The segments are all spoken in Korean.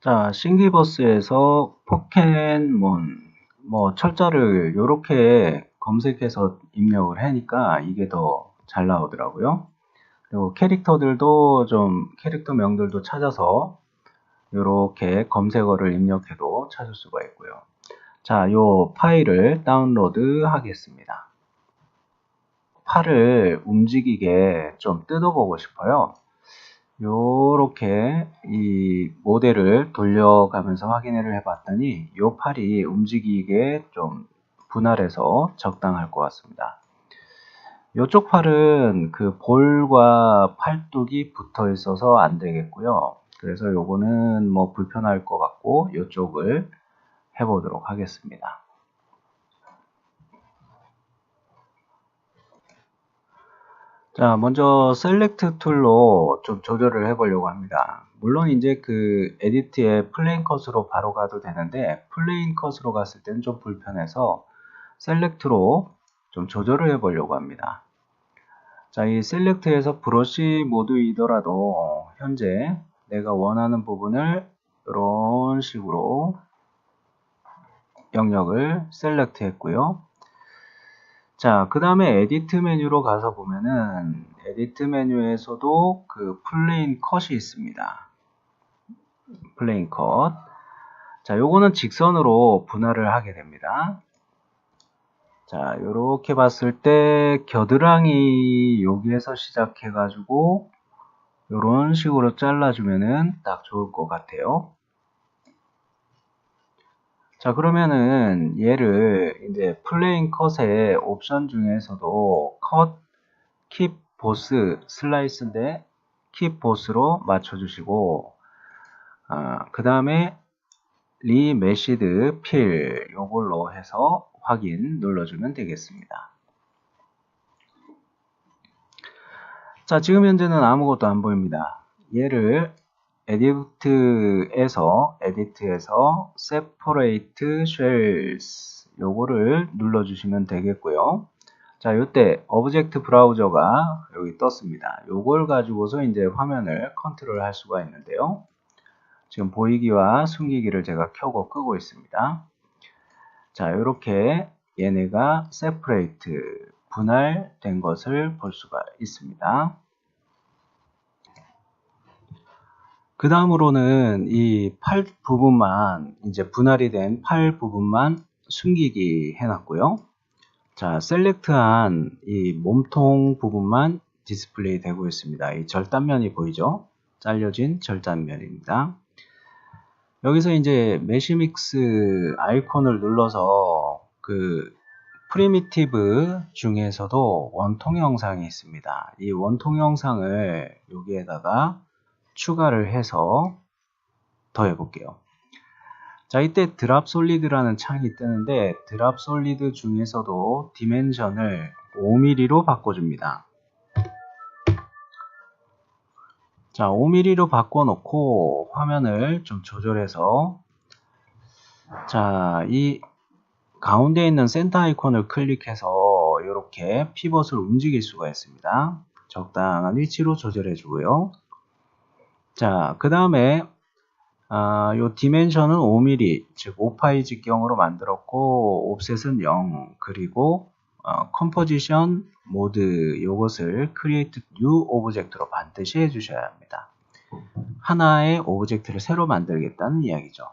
자, 싱기버스에서 포켓몬, 뭐, 철자를 이렇게 검색해서 입력을 하니까 이게 더 잘 나오더라고요. 그리고 캐릭터들도 좀, 캐릭터 명들도 찾아서 이렇게 검색어를 입력해도 찾을 수가 있고요. 자, 요 파일을 다운로드 하겠습니다. 팔을 움직이게 좀 뜯어보고 싶어요. 요렇게 이 모델을 돌려가면서 확인을 해봤더니 이 팔이 움직이게 좀 분할해서 적당할 것 같습니다. 이쪽 팔은 그 볼과 팔뚝이 붙어 있어서 안 되겠고요. 그래서 요거는 뭐 불편할 것 같고 이쪽을 해보도록 하겠습니다. 자, 먼저 셀렉트 툴로 좀 조절을 해 보려고 합니다. 물론 이제 그 에디트에 플레인 컷으로 바로 가도 되는데 플레인 컷으로 갔을 때는 좀 불편해서 셀렉트로 좀 조절을 해 보려고 합니다. 자, 이 셀렉트에서 브러쉬 모드이더라도 현재 내가 원하는 부분을 이런 식으로 영역을 셀렉트 했고요. 자, 그 다음에 에디트 메뉴로 가서 보면은 에디트 메뉴에서도 그 플레인 컷이 있습니다. 플레인 컷. 자, 요거는 직선으로 분할을 하게 됩니다. 자, 요렇게 봤을 때 겨드랑이 여기에서 시작해 가지고 요런 식으로 잘라주면은 딱 좋을 것 같아요. 자 그러면은 얘를 이제 플레인 컷의 옵션 중에서도 컷, 킵, 보스, 슬라이스인데 킵, 보스로 맞춰주시고 어, 그 다음에 리메시드 필 요걸로 해서 확인 눌러주면 되겠습니다. 자 지금 현재는 아무것도 안 보입니다. 얘를 에디트에서 에디트에서 separate shells 요거를 눌러 주시면 되겠고요. 자, 이때 오브젝트 브라우저가 여기 떴습니다. 요걸 가지고서 이제 화면을 컨트롤 할 수가 있는데요. 지금 보이기와 숨기기를 제가 켜고 끄고 있습니다. 자, 이렇게 얘네가 separate 분할된 것을 볼 수가 있습니다. 그 다음으로는 이 팔 부분만 이제 분할이 된 팔 부분만 숨기기 해놨고요. 자, 셀렉트한 이 몸통 부분만 디스플레이 되고 있습니다. 이 절단면이 보이죠? 잘려진 절단면입니다. 여기서 이제 메시믹스 아이콘을 눌러서 그 프리미티브 중에서도 원통 영상이 있습니다. 이 원통 영상을 여기에다가 추가를 해서 더해 볼게요. 자, 이때 드랍 솔리드라는 창이 뜨는데 드랍 솔리드 중에서도 디멘션을 5mm로 바꿔줍니다. 자, 5mm로 바꿔놓고 화면을 좀 조절해서 자, 이 가운데 있는 센터 아이콘을 클릭해서 이렇게 피벗을 움직일 수가 있습니다. 적당한 위치로 조절해 주고요. 자, 그 다음에 아, 요 디멘션은 5mm, 즉 5파이 직경으로 만들었고 옵셋은 0, 그리고 어, 컴포지션 모드 요것을 create new object로 반드시 해주셔야 합니다. 하나의 오브젝트를 새로 만들겠다는 이야기죠.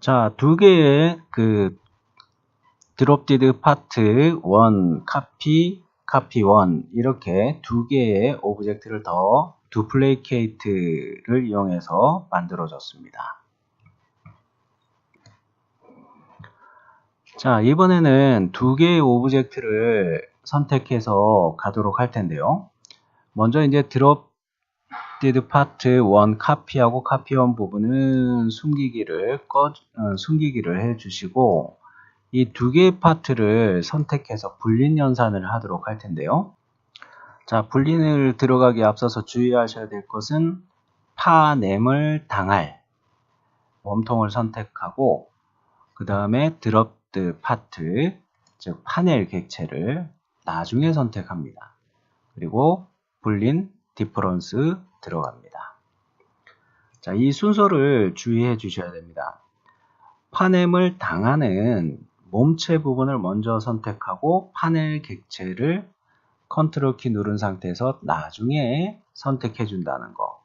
자, 두 개의 그 드롭디드 파트 1 카피 카피 1 이렇게 두 개의 오브젝트를 더 두플레이케이트를 이용해서 만들어졌습니다. 자 이번에는 두 개의 오브젝트를 선택해서 가도록 할 텐데요. 먼저 이제 드롭 디드 파트 1 카피하고 카피 1 부분은 숨기기를 꺼 어, 숨기기를 해 주시고 이 두 개의 파트를 선택해서 분린 연산을 하도록 할 텐데요. 자, 분린을 들어가기 앞서서 주의하셔야 될 것은 파냄을 당할 몸통을 선택하고 그 다음에 드롭드 파트 즉 파넬 객체를 나중에 선택합니다. 그리고 분린 디퍼런스 들어갑니다. 자, 이 순서를 주의해 주셔야 됩니다. 파냄을 당하는 몸체 부분을 먼저 선택하고 파넬 객체를 컨트롤 키 누른 상태에서 나중에 선택해 준다는 거.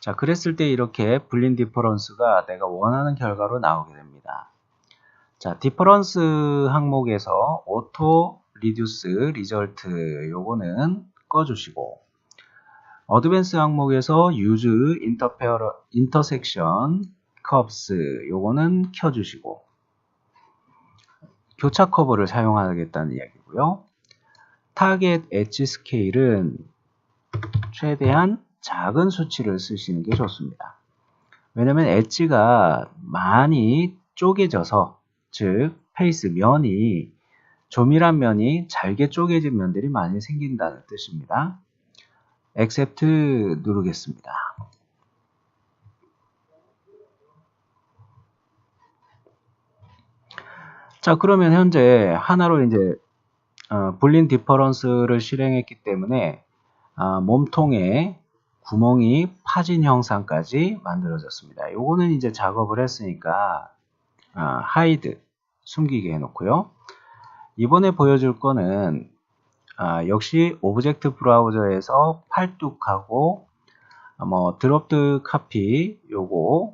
자, 그랬을 때 이렇게 불린 디퍼런스가 내가 원하는 결과로 나오게 됩니다. 자, 디퍼런스 항목에서 오토 리듀스 리절트 요거는 꺼 주시고 어드밴스 항목에서 use interfere, intersection curves 요거는 켜 주시고 교차 커브를 사용하겠다는 이야기고요. 타겟 엣지 스케일은 최대한 작은 수치를 쓰시는 게 좋습니다. 왜냐면 엣지가 많이 쪼개져서 즉 페이스 면이 조밀한 면이 잘게 쪼개진 면들이 많이 생긴다는 뜻입니다. accept 누르겠습니다. 자 그러면 현재 하나로 이제 어, 불린 디퍼런스를 실행했기 때문에 어, 몸통에 구멍이 파진 형상까지 만들어졌습니다. 요거는 이제 작업을 했으니까 어, 하이드 숨기게 해놓고요. 이번에 보여줄 거는 아, 역시 오브젝트 브라우저에서 팔뚝하고 뭐 드롭드 카피 요거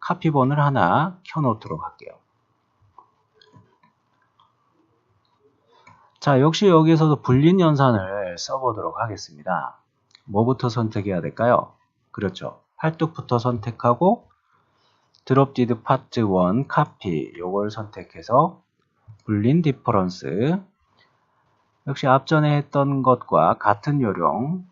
카피본을 하나 켜놓도록 할게요. 자, 역시 여기서도 불린 연산을 써보도록 하겠습니다. 뭐부터 선택해야 될까요? 그렇죠. 팔뚝부터 선택하고 드롭 디드 파트 1 카피 요걸 선택해서 불린 디퍼런스 역시 앞전에 했던 것과 같은 요령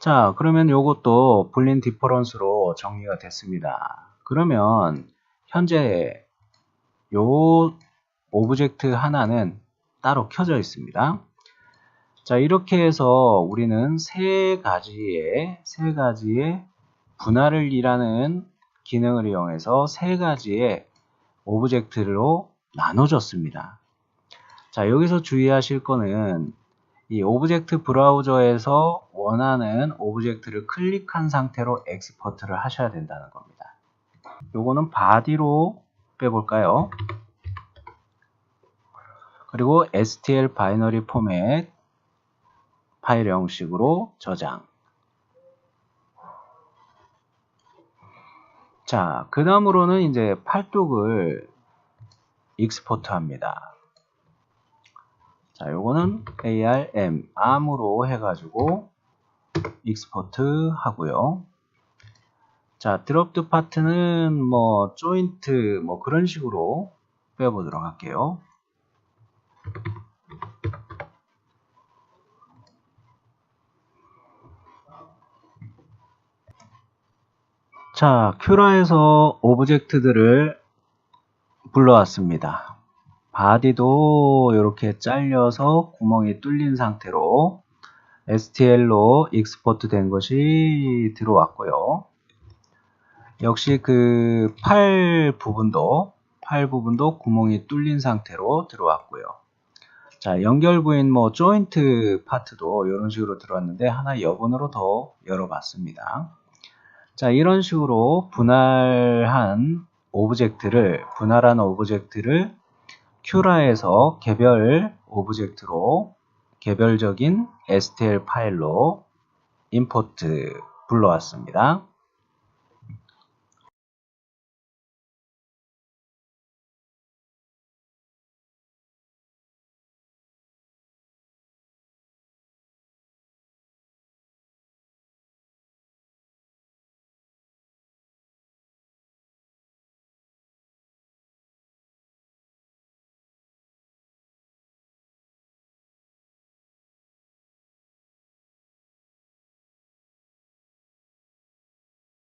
자, 그러면 요것도 불린 디퍼런스로 정리가 됐습니다. 그러면 현재 요 오브젝트 하나는 따로 켜져 있습니다. 자, 이렇게 해서 우리는 세 가지의 세 가지의 분할을 일하는 기능을 이용해서 세 가지의 오브젝트로 나눠줬습니다. 자, 여기서 주의하실 거는 이 오브젝트 브라우저에서 원하는 오브젝트를 클릭한 상태로 엑스포트를 하셔야 된다는 겁니다. 요거는 바디로 빼볼까요? 그리고 STL 바이너리 포맷 파일 형식으로 저장 자, 그 다음으로는 이제 팔뚝을 익스포트 합니다. 자, 요거는 ARM, 암으로 해가지고 익스포트 하고요. 자, 드롭드 파트는 뭐, 조인트, 뭐 그런 식으로 빼보도록 할게요. 자, 큐라에서 오브젝트들을 불러왔습니다. 바디도 이렇게 잘려서 구멍이 뚫린 상태로 STL로 익스포트 된 것이 들어왔고요. 역시 그 팔 부분도 팔 부분도 구멍이 뚫린 상태로 들어왔고요. 자, 연결 부인 뭐 조인트 파트도 이런 식으로 들어왔는데 하나 여분으로 더 열어봤습니다. 자, 이런 식으로 분할한 오브젝트를 분할한 오브젝트를 큐라에서 개별 오브젝트로 개별적인 STL 파일로 임포트 불러왔습니다.